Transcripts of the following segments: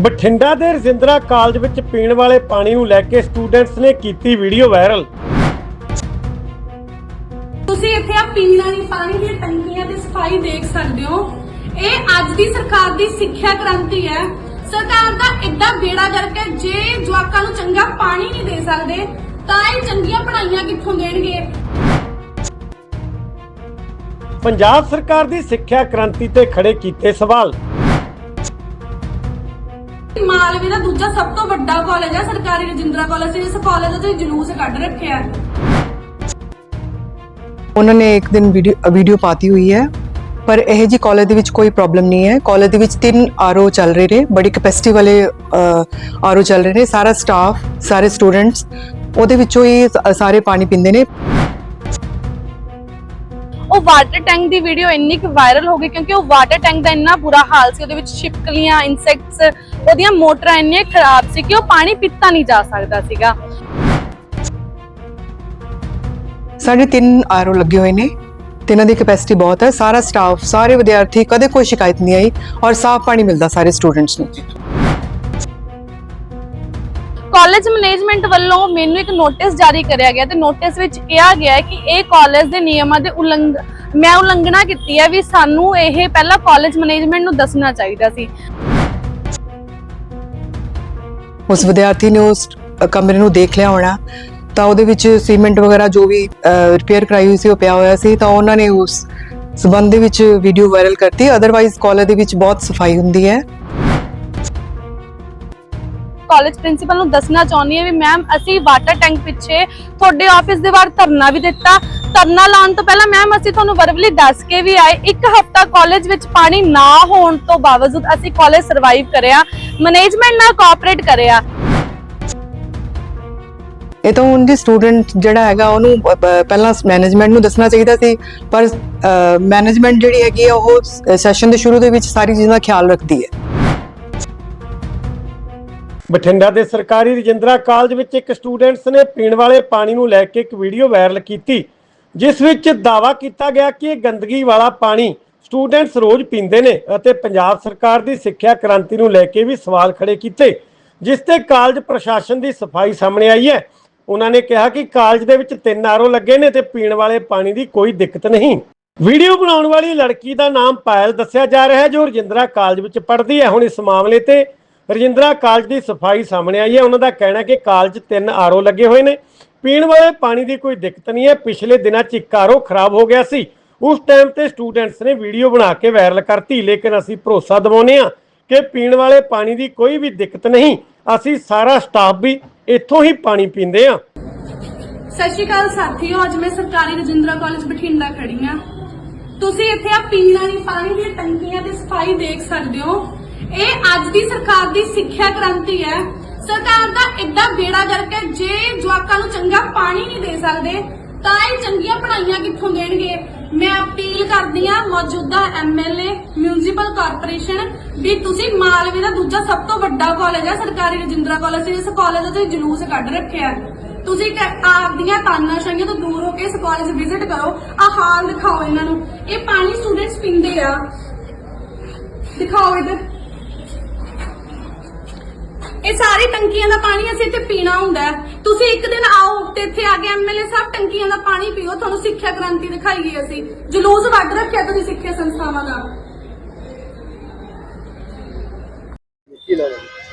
ਬਠਿੰਡਾ ਦੇ ਰਜਿੰਦਰਾ ਕਾਲਜ ਵਿੱਚ ਪੀਣ ਵਾਲੇ ਪਾਣੀ ਨੂੰ ਲੈ ਕੇ ਸਟੂਡੈਂਟਸ ਨੇ ਕੀਤੀ ਵੀਡੀਓ ਵਾਇਰਲ। ਤੁਸੀਂ ਇੱਥੇ ਆ ਪੀਣ ਵਾਲੀ ਪਾਣੀ ਦੀਆਂ ਟੰਕੀਆਂ ਤੇ ਸਫ਼ਾਈ ਦੇਖ ਸਕਦੇ ਹੋ। ਇਹ ਅੱਜ ਦੀ ਸਰਕਾਰ ਦੀ ਸਿੱਖਿਆ ਕ੍ਰਾਂਤੀ ਹੈ। ਸਰਕਾਰ ਦਾ ਇੱਦਾਂ ਬੇੜਾ ਕਰਕੇ ਜੇ ਜਵਾਕਾਂ ਨੂੰ ਚੰਗਾ ਪਾਣੀ ਨਹੀਂ ਦੇ ਸਕਦੇ ਤਾਂ ਇਹ ਚੰਗੀਆਂ ਪੜ੍ਹਾਈਆਂ ਕਿੱਥੋਂ ਦੇਣਗੇ? ਪੰਜਾਬ ਸਰਕਾਰ ਦੀ ਸਿੱਖਿਆ ਕ੍ਰਾਂਤੀ ਤੇ ਖੜੇ ਕੀਤੇ ਸਵਾਲ। ਮਾਲਵੇ ਦਾ ਦੂਜਾ ਸਭ ਤੋਂ ਵੱਡਾ ਕਾਲਜ ਹੈ ਸਰਕਾਰੀ ਰਜਿੰਦਰਾ ਕਾਲਜ ਇਸ ਕਾਲਜ ਦਾ ਤੁਸੀਂ ਜਲੂਸ ਕੱਢ ਰੱਖਿਆ ਹੈ। ਉਹਨਾਂ ਨੇ ਇੱਕ ਦਿਨ ਵੀਡੀਓ ਵੀਡੀਓ ਪਾਤੀ ਹੋਈ ਹੈ, ਪਰ ਇਹ ਜੀ ਕਾਲਜ ਦੇ ਵਿੱਚ ਕੋਈ ਪ੍ਰੋਬਲਮ ਨਹੀਂ ਹੈ। ਕਾਲਜ ਦੇ ਵਿੱਚ ਤਿੰਨ ਆਰਓ ਚੱਲ ਰਹੇ ਨੇ, ਬੜੀ ਕੈਪੈਸਿਟੀ ਵਾਲੇ ਆਰਓ ਚੱਲ ਰਹੇ ਨੇ। ਸਾਰਾ ਸਟਾਫ ਸਾਰੇ ਸਟੂਡੈਂਟਸ ਉਹਦੇ ਵਿੱਚੋਂ ਹੀ ਸਾਰੇ ਪਾਣੀ ਪੀਂਦੇ ਨੇ। ਉਹ ਵਾਟਰ ਟੈਂਕ ਦੀ ਵੀਡੀਓ ਇੰਨੀ ਕੁ ਵਾਇਰਲ ਹੋ ਗਈ ਕਿਉਂਕਿ ਉਹ ਵਾਟਰ ਟੈਂਕ ਦਾ ਇੰਨਾ ਬੁਰਾ ਹਾਲ ਸੀ, ਉਹਦੇ ਵਿੱਚ ਛਿਪਕਲੀਆਂ ਇਨਸੈਕਟਸ ਉਹਦੀਆਂ ਮੋਟਰਾਂ ਇੰਨੀਆਂ ਖਰਾਬ ਸੀ ਕਿ ਉਹ ਪਾਣੀ ਪੀਤਾ ਨਹੀਂ ਜਾ ਸਕਦਾ ਸੀਗਾ। ਸਾਡੇ ਤਿੰਨ ਆਰਓ ਲੱਗੇ ਹੋਏ ਨੇ, ਤਿੰਨਾਂ ਦੀ ਕੈਪੈਸਿਟੀ ਬਹੁਤ ਹੈ, ਸਾਰਾ ਸਟਾਫ ਸਾਰੇ ਵਿਦਿਆਰਥੀ ਕਦੇ ਕੋਈ ਸ਼ਿਕਾਇਤ ਨਹੀਂ ਆਈ ਔਰ ਸਾਫ਼ ਪਾਣੀ ਮਿਲਦਾ ਸਾਰੇ ਸਟੂਡੈਂਟਸ ਨੂੰ। ਕਾਲਜ ਮੈਨੇਜਮੈਂਟ ਵੱਲੋਂ ਮੈਨੂੰ ਇੱਕ ਨੋਟਿਸ ਜਾਰੀ ਕਰਿਆ ਗਿਆ ਤੇ ਨੋਟਿਸ ਵਿੱਚ ਕਿਹਾ ਗਿਆ ਹੈ ਕਿ ਇਹ ਕਾਲਜ ਦੇ ਨਿਯਮਾਂ ਦੇ ਉਲੰਘ, ਮੈਂ ਉਲੰਘਣਾ ਕੀਤੀ ਹੈ ਵੀ ਸਾਨੂੰ ਇਹ ਪਹਿਲਾਂ ਕਾਲਜ ਮੈਨੇਜਮੈਂਟ ਨੂੰ ਦੱਸਣਾ ਚਾਹੀਦਾ ਸੀ। ਉਸ ਵਿਦਿਆਰਥੀ ਨੇ ਉਸ ਕਮਰੇ ਨੂੰ ਦੇਖ ਲਿਆ ਹੋਣਾ, ਤਾਂ ਉਹਦੇ ਵਿੱਚ ਸੀਮੈਂਟ ਵਗੈਰਾ ਜੋ ਵੀ ਰਿਪੇਅਰ ਕਰਾਈ ਹੋਈ ਸੀ, ਉਹ ਪਿਆ ਹੋਇਆ ਸੀ, ਤਾਂ ਉਹਨਾਂ ਨੇ ਉਸ ਸਬੰਧ ਦੇ ਵਿੱਚ ਵੀਡੀਓ ਵਾਇਰਲ ਕਰਤੀ। ਅਦਰਵਾਈਜ਼ ਕਾਲਜ ਦੇ ਵਿੱਚ ਬਹੁਤ ਸਫ਼ਾਈ ਹੁੰਦੀ ਹੈ। ਕਾਲਜ ਪ੍ਰਿੰਸੀਪਲ ਨੂੰ ਦੱਸਣਾ ਚਾਹੁੰਦੀ ਹਾਂ ਵੀ ਮੈਮ ਅਸੀਂ ਵਾਟਰ ਟੈਂਕ ਪਿੱਛੇ ਤੁਹਾਡੇ ਆਫਿਸ ਦੇ ਬਾਹਰ ਧਰਨਾ ਵੀ ਦਿੱਤਾ। ਧਰਨਾ ਲਾਉਣ ਤੋਂ ਪਹਿਲਾਂ ਮੈਮ ਅਸੀਂ ਤੁਹਾਨੂੰ ਵਰਬਲੀ ਦੱਸ ਕੇ ਵੀ ਆਏ। ਇੱਕ ਹਫਤਾ ਕਾਲਜ ਵਿੱਚ ਪਾਣੀ ਨਾ ਹੋਣ ਤੋਂ ਬਾਵਜੂਦ ਅਸੀਂ ਕਾਲਜ ਸਰਵਾਈਵ ਕਰਿਆ ਮੈਨੇਜਮੈਂਟ ਨਾਲ ਕੋਆਪਰੇਟ ਕਰਿਆ। ਇਹ ਤਾਂ ਉਹਦੀ ਸਟੂਡੈਂਟ ਜਿਹੜਾ ਹੈਗਾ, ਉਹਨੂੰ ਪਹਿਲਾਂ ਮੈਨੇਜਮੈਂਟ ਨੂੰ ਦੱਸਣਾ ਚਾਹੀਦਾ ਸੀ, ਪਰ ਮੈਨੇਜਮੈਂਟ ਜਿਹੜੀ ਹੈਗੀ ਆ, ਉਹ ਸੈਸ਼ਨ ਦੇ ਸ਼ੁਰੂ ਦੇ ਵਿੱਚ ਸਾਰੀ ਚੀਜ਼ਾਂ ਦਾ ਖਿਆਲ ਰੱਖਦੀ ਹੈ। ਬਠਿੰਡਾ ਦੇ ਸਰਕਾਰੀ ਰਜਿੰਦਰਾ ਕਾਲਜ ਵਿੱਚ ਇੱਕ ਸਟੂਡੈਂਟਸ ਨੇ ਪੀਣ ਵਾਲੇ ਪਾਣੀ ਨੂੰ ਲੈ ਕੇ ਇੱਕ ਵੀਡੀਓ ਵਾਇਰਲ ਕੀਤੀ, ਜਿਸ ਵਿੱਚ ਦਾਅਵਾ ਕੀਤਾ ਗਿਆ ਕਿ ਇਹ ਗੰਦਗੀ ਵਾਲਾ ਪਾਣੀ ਸਟੂਡੈਂਟਸ ਰੋਜ਼ ਪੀਂਦੇ ਨੇ ਅਤੇ ਪੰਜਾਬ ਸਰਕਾਰ ਦੀ ਸਿੱਖਿਆ ਕ੍ਰਾਂਤੀ ਨੂੰ ਲੈ ਕੇ ਵੀ ਸਵਾਲ ਖੜੇ ਕੀਤੇ, ਜਿਸ ਤੇ ਕਾਲਜ ਪ੍ਰਸ਼ਾਸਨ ਦੀ ਸਫ਼ਾਈ ਸਾਹਮਣੇ ਆਈ ਹੈ। ਉਹਨਾਂ ਨੇ ਕਿਹਾ ਕਿ ਕਾਲਜ ਦੇ ਵਿੱਚ ਤਿੰਨ ਆਰਓ ਲੱਗੇ ਨੇ ਤੇ ਪੀਣ ਵਾਲੇ ਪਾਣੀ ਦੀ ਕੋਈ ਦਿੱਕਤ ਨਹੀਂ। ਵੀਡੀਓ ਬਣਾਉਣ ਵਾਲੀ ਲੜਕੀ ਦਾ ਨਾਮ ਪਾਇਲ ਦੱਸਿਆ ਜਾ ਰਿਹਾ ਹੈ, ਜੋ ਰਜਿੰਦਰਾ ਕਾਲਜ ਵਿੱਚ ਪੜ੍ਹਦੀ ਹੈ। ਹੁਣ ਇਸ ਮਾਮਲੇ ਤੇ ਰਜਿੰਦਰਾ ਕਾਲਜ ਦੀ ਸਫ਼ਾਈ ਸਾਹਮਣੇ ਆਈ ਹੈ। ਉਹਨਾਂ ਦਾ ਕਹਿਣਾ ਕਿ ਕਾਲਜ ਤਿੰਨ ਆਰਓ ਲੱਗੇ ਹੋਏ ਨੇ। ਪੀਣ ਵਾਲੇ ਪਾਣੀ ਦੀ ਕੋਈ ਦਿੱਕਤ ਨਹੀਂ ਹੈ। ਪਿਛਲੇ ਦਿਨਾਂ 'ਚ ਇੱਕ ਆਰਓ ਖਰਾਬ ਹੋ ਗਿਆ ਸੀ। ਉਸ ਟਾਈਮ ਤੇ ਸਟੂਡੈਂਟਸ ਨੇ ਵੀਡੀਓ ਬਣਾ ਕੇ ਵਾਇਰਲ ਕਰਤੀ, ਲੇਕਿਨ ਅਸੀਂ ਭਰੋਸਾ ਦਿਵਾਉਂਦੇ ਹਾਂ ਕਿ ਪੀਣ ਵਾਲੇ ਪਾਣੀ ਦੀ ਕੋਈ ਵੀ ਦਿੱਕਤ ਨਹੀਂ। ਅਸੀਂ ਸਾਰਾ ਸਟਾਫ ਵੀ ਇੱਥੋਂ ਹੀ ਪਾਣੀ ਪੀਂਦੇ ਆ ਸਤਿ ਸ਼੍ਰੀ ਅਕਾਲ ਸਾਥੀਓ, ਅੱਜ ਮੈਂ ਸਰਕਾਰੀ ਰਜਿੰਦਰਾ ਕਾਲਜ ਬਠਿੰਡਾ ਖੜੀ ਆ ਤੁਸੀਂ ਇੱਥੇ ਆ ਪੀਣ ਵਾਲੀ ਪਾਣੀ ਦੀਆਂ ਟੰਕੀਆਂ ਤੇ ਸਫ਼ਾਈ ਦੇਖ ਸਕਦੇ ਹੋ। ਇਹ ਅੱਜ ਦੀ ਸਰਕਾਰ ਦੀ ਸਿੱਖਿਆ ਕ੍ਰਾਂਤੀ ਹੈ। ਸਰਕਾਰ ਦਾ ਇੱਦਾਂ ਬੇੜਾ ਕਰਕੇ ਜੇ ਜਵਾਕਾਂ ਨੂੰ ਚੰਗਾ ਪਾਣੀ ਨਹੀਂ ਦੇ ਸਕਦੇ, ਤਾਂ ਇਹ ਚੰਗੀਆਂ ਪੜ੍ਹਾਈਆਂ ਕਿੱਥੋਂ ਦੇਣਗੇ? ਮੈਂ ਅਪੀਲ ਕਰਦੀ ਹਾਂ, ਮੌਜੂਦਾ ਐਮਐਲਏ ਮਿਊਨਿਸਪਲ ਕਾਰਪੋਰੇਸ਼ਨ, ਵੀ ਤੁਸੀਂ ਮਾਲਵੇ ਦਾ ਦੂਜਾ ਸਭ ਤੋਂ ਵੱਡਾ ਕਾਲਜ ਹੈ, ਸਰਕਾਰੀ ਰਜਿੰਦਰਾ ਕਾਲਜ ਇਸ ਕਾਲਜ ਦਾ ਤੁਸੀਂ ਜਲੂਸ ਕੱਢ ਰੱਖਿਆ ਤੁਸੀਂ ਆਪਦੀਆਂ ਤਾਨਾਸ਼ਾਹੀਆਂ ਤੋਂ ਦੂਰ ਹੋ ਕੇ ਇਸ ਕਾਲਜ ਵਿਜ਼ਿਟ ਕਰੋ। ਆ ਹਾਲ ਦਿਖਾਓ ਇਹਨਾਂ ਨੂੰ। ਇਹ ਪਾਣੀ ਸਟੂਡੈਂਟਸ ਪੀਂਦੇ ਆ। ਦਿਖਾਓ ਇਧਰ। ਇਹ ਸਾਰੀ ਟੰਕੀਆਂ ਦਾ ਪਾਣੀ ਅਸੀਂ ਇੱਥੇ ਪੀਣਾ ਹੁੰਦਾ ਹੈ। ਤੁਸੀਂ ਇੱਕ ਦਿਨ ਆਓ ਤੇ ਇੱਥੇ ਆ ਕੇ ਐਮਐਲਏ ਸਾਹਿਬ ਟੰਕੀਆਂ ਦਾ ਪਾਣੀ ਪੀਓ। ਤੁਹਾਨੂੰ ਸਿੱਖਿਆ ਕ੍ਰਾਂਤੀ ਦਿਖਾਈਏ ਅਸੀਂ। ਜਲੂਸ ਵੱਢ ਰੱਖਿਆ ਤੁਸੀਂ ਸਿੱਖਿਆ ਸੰਸਥਾਵਾਂ ਦਾ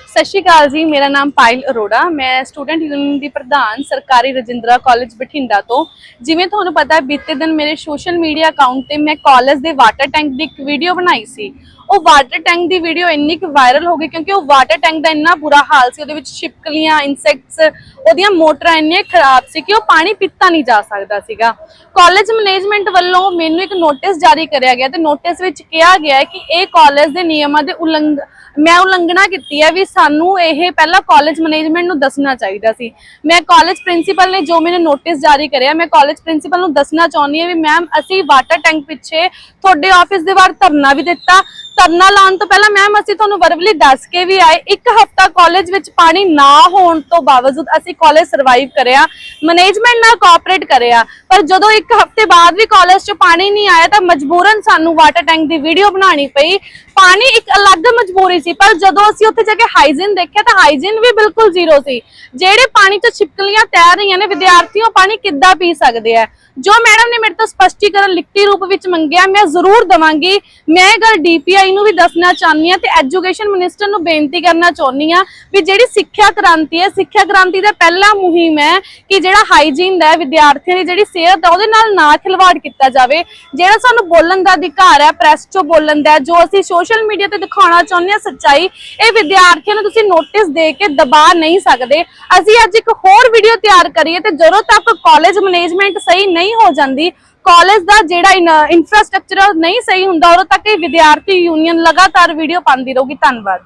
ਸਤਿ ਸ਼੍ਰੀ ਅਕਾਲ ਜੀ ਮੇਰਾ ਨਾਮ ਪਾਇਲ ਅਰੋੜਾ। ਮੈਂ ਸਟੂਡੈਂਟ ਯੂਨੀਅਨ ਦੀ ਪ੍ਰਧਾਨ ਸਰਕਾਰੀ ਰਜਿੰਦਰਾ ਕਾਲਜ ਬਠਿੰਡਾ ਤੋਂ। ਜਿਵੇਂ ਤੁਹਾਨੂੰ ਪਤਾ ਹੈ ਬੀਤੇ ਦਿਨ ਮੇਰੇ ਸੋਸ਼ਲ ਮੀਡੀਆ ਅਕਾਊਂਟ ਤੇ ਮੈਂ ਕਾਲਜ ਦੇ ਵਾਟਰ ਟੈਂਕ ਦੀ ਇੱਕ ਵੀਡੀਓ ਬਣਾਈ ਸੀ। ਉਹ ਵਾਟਰ ਟੈਂਕ ਦੀ ਵੀਡੀਓ ਇੰਨੀ ਕੁ ਵਾਇਰਲ ਹੋ ਗਈ ਕਿਉਂਕਿ ਉਹ ਵਾਟਰ ਟੈਂਕ ਦਾ ਇੰਨਾ ਬੁਰਾ ਹਾਲ ਸੀ, ਉਹਦੇ ਵਿੱਚ ਛਿਪਕਲੀਆਂ ਇਨਸੈਕਟਸ ਉਹਦੀਆਂ ਮੋਟਰਾਂ ਇੰਨੀਆਂ ਖਰਾਬ ਸੀ ਕਿ ਉਹ ਪਾਣੀ ਪੀਤਾ ਨਹੀਂ ਜਾ ਸਕਦਾ ਸੀਗਾ। ਕਾਲਜ ਮੈਨੇਜਮੈਂਟ ਵੱਲੋਂ ਮੈਨੂੰ ਇੱਕ ਨੋਟਿਸ ਜਾਰੀ ਕਰਿਆ ਗਿਆ ਤੇ ਨੋਟਿਸ ਵਿੱਚ ਕਿਹਾ ਗਿਆ ਕਿ ਇਹ ਕਾਲਜ ਦੇ ਨਿਯਮਾਂ ਦੇ ਉਲੰਘ, ਮੈਂ ਉਲੰਘਣਾ ਕੀਤੀ ਹੈ ਵੀ ਸਾਨੂੰ ਇਹ ਪਹਿਲਾਂ ਕਾਲਜ ਮੈਨੇਜਮੈਂਟ ਨੂੰ ਦੱਸਣਾ ਚਾਹੀਦਾ ਸੀ। ਮੈਂ ਕਾਲਜ ਪ੍ਰਿੰਸੀਪਲ ਨੇ ਜੋ ਮੈਨੂੰ ਨੋਟਿਸ ਜਾਰੀ ਕਰਿਆ, ਮੈਂ ਕਾਲਜ ਪ੍ਰਿੰਸੀਪਲ ਨੂੰ ਦੱਸਣਾ ਚਾਹੁੰਦੀ ਹਾਂ ਵੀ ਮੈਮ ਅਸੀਂ ਵਾਟਰ ਟੈਂਕ ਪਿੱਛੇ ਤੁਹਾਡੇ ਆਫਿਸ ਦੇ ਬਾਹਰ ਧਰਨਾ ਵੀ ਦਿੱਤਾ ਧਰਨਾ ਲਾਉਣ ਤੋਂ ਪਹਿਲਾਂ ਮੈਮ ਅਸੀਂ ਤੁਹਾਨੂੰ ਵਰਬਲੀ ਦੱਸ ਕੇ ਵੀ ਆਏ। ਇੱਕ ਹਫਤਾ ਕਾਲਜ ਵਿੱਚ ਪਾਣੀ ਨਾ ਹੋਣ ਤੋਂ ਬਾਵਜੂਦ ਅਸੀਂ ਕਾਲਜ ਸਰਵਾਈਵ ਕਰਿਆ ਮੈਨੇਜਮੈਂਟ ਨਾਲ ਕੋਆਪਰੇਟ ਕਰਿਆ। ਪਰ ਜਦੋਂ ਇੱਕ ਹਫ਼ਤੇ ਬਾਅਦ ਵੀ ਕਾਲਜ 'ਚ ਪਾਣੀ ਨਹੀਂ ਆਇਆ ਤਾਂ ਮਜਬੂਰਨ ਸਾਨੂੰ ਵਾਟਰ ਟੈਂਕ ਦੀ ਵੀਡੀਓ ਬਣਾਉਣੀ ਪਈ। ਪਾਣੀ ਇੱਕ ਅਲੱਗ ਮਜਬੂਰੀ ਸੀ, ਪਰ ਜਦੋਂ ਅਸੀਂ ਉੱਥੇ ਜਾ ਕੇ ਹਾਈਜੀਨ ਦੇਖਿਆ ਤਾਂ ਹਾਈਜੀਨ ਵੀ ਬਿਲਕੁਲ ਜ਼ੀਰੋ ਸੀ। ਜਿਹੜੇ ਪਾਣੀ 'ਚ ਛਿਪਕਲੀਆਂ ਤੈਰ ਰਹੀਆਂ ਨੇ ਵਿਦਿਆਰਥੀ ਉਹ ਪਾਣੀ ਕਿੱਦਾਂ ਪੀ ਸਕਦੇ ਆ? ਜੋ ਮੈਡਮ ਨੇ ਮੇਰੇ ਤੋਂ ਸਪਸ਼ਟੀਕਰਨ ਲਿਖਤੀ ਰੂਪ ਵਿੱਚ ਮੰਗਿਆ, ਮੈਂ ਜ਼ਰੂਰ ਦਵਾਂਗੀ। ਮੈਂ ਇਹ ਗੱਲ ਡੀਪੀਆਈ ਨੂੰ ਵੀ ਦੱਸਣਾ ਚਾਹੁੰਦੀ ਹਾਂ ਤੇ ਐਜੂਕੇਸ਼ਨ ਮਿਨਿਸਟਰ ਨੂੰ ਬੇਨਤੀ ਕਰਨਾ ਚਾਹੁੰਦੀ ਹਾਂ ਵੀ ਜਿਹੜੀ ਸਿੱਖਿਆ ਕ੍ਰਾਂਤੀ ਹੈ, ਸਿੱਖਿਆ ਕ੍ਰਾਂਤੀ ਦਾ ਪਹਿਲਾ ਮੁਹਿੰਮ ਹੈ ਕਿ ਜਿਹੜਾ ਹਾਈਜੀਨ ਦਾ ਵਿਦਿਆਰਥੀਆਂ ਦੀ ਜਿਹੜੀ ਸਿਹਤ ਹੈ, ਉਹਦੇ ਨਾਲ ਨਾ ਖਿਲਵਾੜ ਕੀਤਾ ਜਾਵੇ। ਜਿਹੜਾ ਸਾਨੂੰ ਬੋਲਣ ਦਾ ਅਧਿਕਾਰ ਹੈ, ਪ੍ਰੈਸ 'ਚੋਂ ਬੋਲਣ ਦਾ ਜੋ ਅਸੀਂ ਸੋਸ਼ਲ ਮੀਡੀਆ ਤੇ ਦਿਖਾਉਣਾ ਚਾਹੁੰਦੇ ਹਾਂ ਸੱਚਾਈ, ਇਹ ਵਿਦਿਆਰਥੀਆਂ ਨੂੰ ਤੁਸੀਂ ਨੋਟਿਸ ਦੇ ਕੇ ਦਬਾ ਨਹੀਂ ਸਕਦੇ। ਅਸੀਂ ਅੱਜ ਇੱਕ ਹੋਰ ਵੀਡੀਓ ਤਿਆਰ ਕਰੀਏ ਤੇ ਜਦੋਂ ਤੱਕ ਕਾਲਜ ਮੈਨੇਜਮੈਂਟ ਸਹੀ ਨਹੀਂ ਹੋ ਜਾਂਦੀ ਕਾਲਜ ਦਾ ਜਿਹੜਾ ਇਨਫਰਾਸਟ੍ਰਕਚਰ ਨਹੀਂ ਸਹੀ ਹੁੰਦਾ ਉਦੋਂ ਤੱਕ ਇਹ ਵਿਦਿਆਰਥੀ ਯੂਨੀਅਨ ਲਗਾਤਾਰ ਵੀਡੀਓ ਪਾਉਂਦੀ ਰਹੂਗੀ। ਧੰਨਵਾਦ।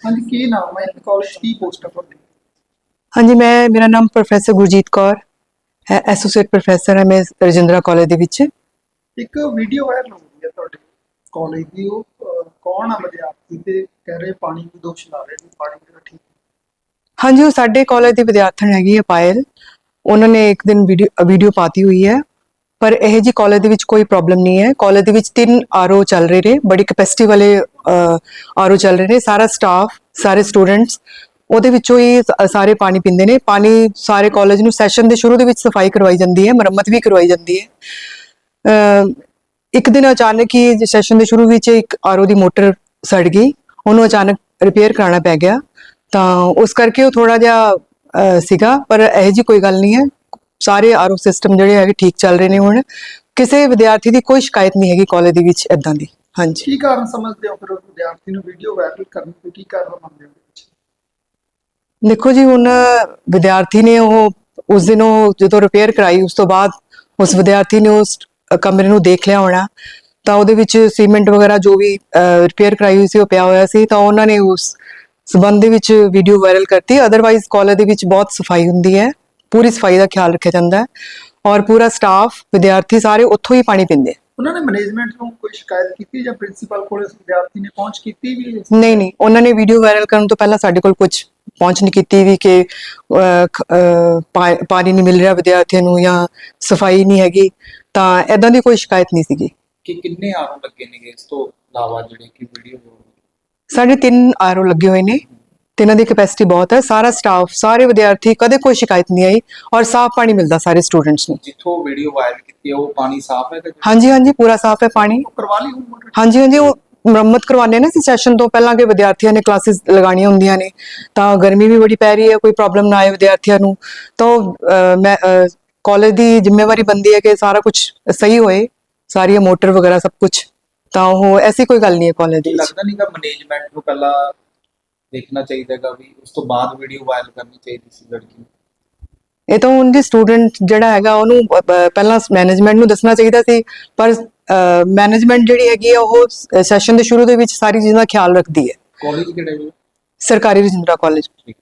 ਹਾਂਜੀ ਕੀ ਨਾਮ ਹੈ? ਕਾਲਜ ਕੀ ਪੋਸਟ ਤੁਹਾਡੀ? ਹਾਂਜੀ ਮੈਂ ਮੇਰਾ ਨਾਮ ਪ੍ਰੋਫੈਸਰ ਗੁਰਜੀਤ ਕੌਰ ਹੈ ਐਸੋਸੀਏਟ ਪ੍ਰੋਫੈਸਰ ਹਾਂ ਮੈਂ ਰਜਿੰਦਰਾ ਕਾਲਜ ਦੇ ਵਿੱਚ। ਇੱਕ ਵੀਡੀਓ ਵਾਇਰਲ ਹੋ ਰਹੀ ਹੈ ਤੁਹਾਡੇ ਕਾਲਜ ਦੀ ਉਹ ਕੌਣ ਆ ਵਿਦਿਆਰਥੀ ਤੇ ਕਹਿ ਰਹੇ ਪਾਣੀ ਦੀ ਦੋਸ਼ ਲਾ ਰਹੇ ਨੇ ਪਾਣੀ ਜਿਹੜਾ ਠੀਕ ਹਾਂਜੀ ਉਹ ਸਾਡੇ ਕਾਲਜ ਦੀ ਵਿਦਿਆਰਥਣ ਹੈਗੀ ਹੈ ਪਾਇਲ। ਉਹਨਾਂ ਨੇ ਇੱਕ ਦਿਨ ਵੀਡੀਓ ਵੀਡੀਓ ਪਾਤੀ ਹੋਈ ਹੈ। ਪਰ ਇਹ ਜੀ ਕਾਲਜ ਦੇ ਵਿੱਚ ਕੋਈ ਪ੍ਰੋਬਲਮ ਨਹੀਂ ਹੈ। ਕਾਲਜ ਦੇ ਵਿੱਚ ਤਿੰਨ ਆਰਓ ਚੱਲ ਰਹੇ ਨੇ। ਬੜੀ ਕਪੈਸਿਟੀ ਵਾਲੇ ਆਰਓ ਚੱਲ ਰਹੇ ਨੇ। ਸਾਰਾ ਸਟਾਫ ਸਾਰੇ ਸਟੂਡੈਂਟਸ ਉਹਦੇ ਵਿੱਚੋਂ ਹੀ ਸਾਰੇ ਪਾਣੀ ਪੀਂਦੇ ਨੇ। ਪਾਣੀ ਸਾਰੇ ਕਾਲਜ ਨੂੰ ਸੈਸ਼ਨ ਦੇ ਸ਼ੁਰੂ ਦੇ ਵਿੱਚ ਸਫ਼ਾਈ ਕਰਵਾਈ ਜਾਂਦੀ ਹੈ। ਮੁਰੰਮਤ ਵੀ ਕਰਵਾਈ ਜਾਂਦੀ ਹੈ। ਇੱਕ ਦਿਨ ਅਚਾਨਕ ਹੀ ਸੈਸ਼ਨ ਦੇ ਸ਼ੁਰੂ ਵਿੱਚ ਇੱਕ ਆਰਓ ਦੀ ਮੋਟਰ ਸੜ ਗਈ। ਉਹਨੂੰ ਅਚਾਨਕ ਰਿਪੇਅਰ ਕਰਾਉਣਾ ਪੈ ਗਿਆ। ਤਾਂ ਉਸ ਕਰਕੇ ਉਹ ਥੋੜਾ ਜਿਹਾ ਸੀਗਾ ਪਰ ਇਹ ਜੀ ਕੋਈ ਗੱਲ ਨਹੀਂ ਹੈ। ਸਾਰੇ ਆਰਓ ਸਿਸਟਮ ਜਿਹੜੇ ਹੈਗੇ ਠੀਕ ਚੱਲ ਰਹੇ ਨੇ ਹੁਣ। ਕਿਸੇ ਵਿਦਿਆਰਥੀ ਦੀ ਕੋਈ ਸ਼ਿਕਾਇਤ ਨਹੀਂ ਹੈਗੀ ਕਾਲਜ ਦੇ ਵਿੱਚ ਇਦਾਂ ਦੀ। ਹਾਂਜੀ। ਕੀ ਕਾਰਨ ਸਮਝਦੇ ਹੋ ਫਿਰ ਵਿਦਿਆਰਥੀ ਨੂੰ ਵੀਡੀਓ ਵਾਇਰਲ ਕਰਨ ਦੇ ਕੀ ਕਾਰਨ ਮੰਨਦੇ ਹੋ ਦੇਖੋ ਜੀ ਹੁਣ ਵਿਦਿਆਰਥੀ ਨੇ ਉਹ ਉਸ ਦਿਨ ਉਹ ਜਦੋਂ ਰਿਪੇਅਰ ਕਰਾਈ ਉਸ ਤੋਂ ਬਾਅਦ ਉਸ ਵਿਦਿਆਰਥੀ ਨੇ ਉਸ ਕਮਰੇ ਨੂੰ ਦੇਖ ਲਿਆ ਹੋਣਾ। ਤਾਂ ਉਹਦੇ ਵਿੱਚ ਸੀਮੈਂਟ ਵਗੈਰਾ ਜੋ ਵੀ ਰਿਪੇਅਰ ਕਰਾਈ ਹੋਈ ਸੀ ਉਹ ਪਿਆ ਹੋਇਆ ਸੀ। ਤਾਂ ਉਹਨਾਂ ਨੇ ਉਸ ਸਬੰਧ ਦੇ ਵਿੱਚ ਵੀਡੀਓ ਵਾਇਰਲ ਕਰਤੀ। ਅਦਰਵਾਈਜ਼ ਕਾਲਜ ਦੇ ਵਿੱਚ ਬਹੁਤ ਸਫ਼ਾਈ ਹੁੰਦੀ ਹੈ। ਪੂਰੀ ਸਫ਼ਾਈ ਦਾ ਖਿਆਲ ਰੱਖਿਆ ਜਾਂਦਾ ਹੈ। ਔਰ ਪੂਰਾ ਸਟਾਫ ਵਿਦਿਆਰਥੀ ਸਾਰੇ ਉੱਥੋਂ ਹੀ ਪਾਣੀ ਪੀਂਦੇ ਉਹਨਾਂ ਨੇ ਮੈਨੇਜਮੈਂਟ ਨੂੰ ਕੋਈ ਸ਼ਿਕਾਇਤ ਕੀਤੀ ਜਾਂ ਪ੍ਰਿੰਸੀਪਲ ਕੋਲ ਇਸ ਵਿਦਿਆਰਥੀ ਨੇ ਪਹੁੰਚ ਕੀਤੀ ਵੀ? ਨਹੀਂ ਨਹੀਂ। ਉਹਨਾਂ ਨੇ ਵੀਡੀਓ ਵਾਇਰਲ ਕਰਨ ਤੋਂ ਪਹਿਲਾਂ ਸਾਡੇ ਕੋਲ ਕੁਝ ਪਹੁੰਚ ਨਹੀਂ ਕੀਤੀ ਵੀ ਕਿ ਅਹ, ਖ- ਅਹ, ਪਾ- ਪਾਣੀ ਨਹੀਂ ਮਿਲ ਰਿਹਾ ਵਿਦਿਆਰਥੀਆਂ ਨੂੰ ਜਾਂ ਸਫ਼ਾਈ ਨਹੀਂ ਹੈਗੀ। ਤਾਂ ਐਦਾਂ ਦੀ ਕੋਈ ਸ਼ਿਕਾਇਤ ਨਹੀਂ ਸੀਗੀ। ਕਿ ਕਿੰਨੇ ਆਰੋ ਲੱਗੇ ਨੇਗੇ ਇਸ ਤੋਂ ਇਲਾਵਾ ਜਿਹੜੇ ਕਿ ਵੀਡੀਓ ਸਾਡੇ ਤਿੰਨ ਆਰਓ ਲੱਗੇ ਹੋਏ ਨੇ ਤਿੰਨਾਂ ਦੀ ਕੈਪੈਸਿਟੀ ਬਹੁਤ ਹੈ ਸਾਰਾ ਸਟਾਫ ਸਾਰੇ ਵਿਦਿਆਰਥੀ ਕਦੇ ਕੋਈ ਸ਼ਿਕਾਇਤ ਨਹੀਂ ਆਈ ਔਰ ਸਾਫ਼ ਪਾਣੀ ਮਿਲਦਾ ਸਾਰੇ ਸਟੂਡੈਂਟਸ ਨੂੰ। ਜਿੱਥੋਂ ਵੀਡੀਓ ਵਾਇਰਲ ਕੀਤੀ ਹੈ ਉਹ ਪਾਣੀ ਸਾਫ਼ ਹੈ ਕਿ ਹਾਂਜੀ ਹਾਂਜੀ ਪੂਰਾ ਸਾਫ਼ ਹੈ ਪਾਣੀ। ਕਰਵਾ ਲਈ ਹਾਂਜੀ ਹਾਂਜੀ ਉਹ ਮੁਰੰਮਤ ਕਰਵਾਉਂਦੇ ਨੇ ਸੀ ਸੈਸ਼ਨ ਤੋਂ ਪਹਿਲਾਂ ਕਿ ਵਿਦਿਆਰਥੀਆਂ ਨੇ ਕਲਾਸਿਸ ਲਗਾਉਣੀਆਂ ਹੁੰਦੀਆਂ ਨੇ ਤਾਂ ਗਰਮੀ ਵੀ ਬੜੀ ਪੈ ਰਹੀ ਹੈ ਕੋਈ ਪ੍ਰੋਬਲਮ ਨਾ ਆਏ ਵਿਦਿਆਰਥੀਆਂ ਨੂੰ ਤਾਂ ਅਹ, ਮੈਂ ਕਾਲਜ ਦੀ ਜ਼ਿੰਮੇਵਾਰੀ ਬੰਦੀ ਹੈ ਕਿ ਸਾਰਾ ਕੁਝ ਸਹੀ ਹੋਏ ਸਾਰੀ ਮੋਟਰ ਵਗੈਰਾ ਸਭ ਕੁਝ ਤਾਂ ਉਹ ਐਸੀ ਕੋਈ ਗੱਲ ਨਹੀਂ ਹੈ ਕਾਲਜ ਦੇ ਵਿੱਚ। ਲੱਗਦਾ ਨਹੀਂਗਾ ਮੈਨੇਜਮੈਂਟ ਨੂੰ ਪਹਿਲਾਂ ਦੇਖਣਾ ਚਾਹੀਦਾਗਾ ਵੀ ਉਸ ਤੋਂ ਬਾਅਦ ਵੀਡੀਓ ਵਾਇਰਲ ਕਰਨੀ ਚਾਹੀਦੀ ਸੀ ਲੜਕੀ ਨੂੰ। ਇਹ ਤਾਂ ਉਹਦੀ ਸਟੂਡੈਂਟ ਜਿਹੜਾ ਹੈਗਾ ਉਹਨੂੰ ਪ- ਪਹਿਲਾਂ ਮੈਨੇਜਮੈਂਟ ਨੂੰ ਦੱਸਣਾ ਚਾਹੀਦਾ ਸੀ ਪਰ ਮੈਨੇਜਮੈਂਟ ਜਿਹੜੀ ਹੈਗੀ ਉਹ ਸੈਸ਼ਨ ਦੇ ਸ਼ੁਰੂ ਦੇ ਵਿੱਚ ਸਾਰੀ ਚੀਜ਼ਾਂ ਦਾ ਖਿਆਲ ਰੱਖਦੀ ਹੈ। ਕਾਲਜ ਕਿਹੜਾ ਜੀ ਸਰਕਾਰੀ ਰਜਿੰਦਰਾ ਕਾਲਜ ਠੀਕ।